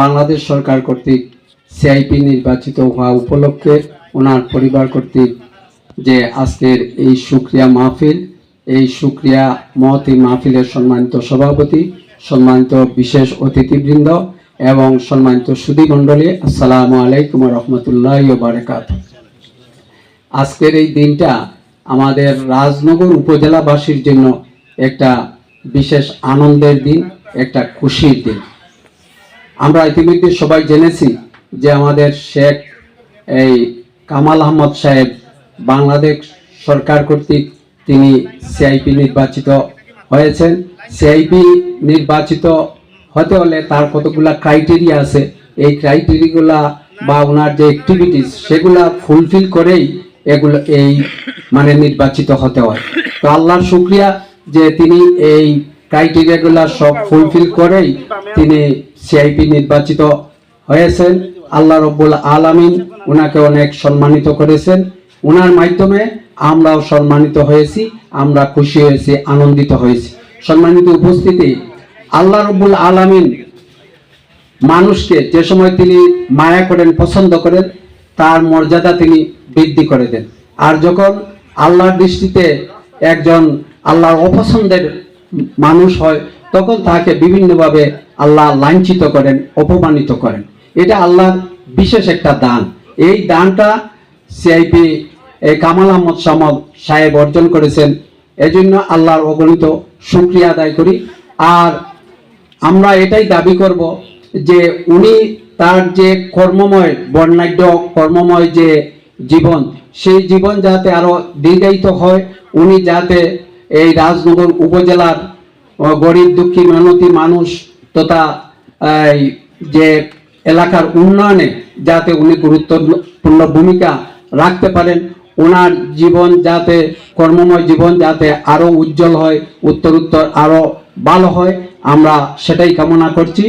বাংলাদেশ সরকার কর্তৃক সিআইপি নির্বাচিত হওয়া উপলক্ষে ওনার পরিবার কর্তৃক যে আজকের এই সুক্রিয়া মাহফিল, এই সুক্রিয়া মহতি মাহফিলের সম্মানিত সভাপতি, সম্মানিত বিশেষ অতিথিবৃন্দ এবং সম্মানিত সুধী মণ্ডলী, আসসালামু আলাইকুম রহমতুল্লাহ বারকাত আজকের এই দিনটা আমাদের রাজনগর উপজেলাবাসীর জন্য একটা বিশেষ আনন্দের দিন, একটা খুশির দিন। আমরা ইতিমধ্যে সবাই জেনেছি যে আমাদের শেখ, এই কামাল আহমদ সাহেব বাংলাদেশ সরকার কর্তৃক তিনি সিআইপি নির্বাচিত হয়েছেন। সিআইপি নির্বাচিত হতে হলে তার কতগুলা ক্রাইটেরিয়া আছে। এই ক্রাইটেরিয়াগুলা বা ওনার যে অ্যাক্টিভিটিস সেগুলা ফুলফিল করেই এগুলো, এই মানে নির্বাচিত হতে হয়। তো আল্লাহর শুক্রিয়া যে তিনি এই ক্রাইটেরিয়াগুলা সব ফুলফিল করেই তিনি সিআইপি নির্বাচিত হয়েছেন। আল্লাহ রব্বুল আলামিন ওনাকে অনেক সম্মানিত করেছেন। ওনার মাধ্যমে আমরাও সম্মানিত হয়েছি, আমরা খুশি হয়েছি, আনন্দিত হয়েছি। সম্মানিত উপস্থিতি, আল্লাহ রব্বুল আলামিন মানুষকে যে সময় তিনি মায়া করেন, পছন্দ করেন, তার মর্যাদা তিনি বৃদ্ধি করে দেন। আর যখন আল্লাহর দৃষ্টিতে একজন আল্লাহর অপছন্দের মানুষ হয় তখন তাকে বিভিন্নভাবে আল্লাহ লাঞ্ছিত করেন, অপমানিত করেন। এটা আল্লাহর বিশেষ একটা দান। এই দানটা সিআইপি কামাল আহমদ সামদ সাহেব অর্জন করেছেন। এজন্য আল্লাহর অগণিত শুক্রিয়া আদায় করি। আর আমরা এটাই দাবি করব যে উনি তার যে কর্মময়, বর্ণাঢ্য কর্মময় যে জীবন, সেই জীবন যাতে আরও দীর্ঘায়িত হয়, উনি যাতে এই রাজনগর উপজেলার গরিব দুঃখী মেহনতি মানুষ তথা যে এলাকার উন্নয়নে যাতে উনি গুরুত্বপূর্ণ ভূমিকা রাখতে পারেন, ওনার জীবন যাতে, কর্মময় জীবন যাতে আরও উজ্জ্বল হয় উত্তরোত্তর আরও আরও ভালো হয়, আমরা সেটাই কামনা করছি।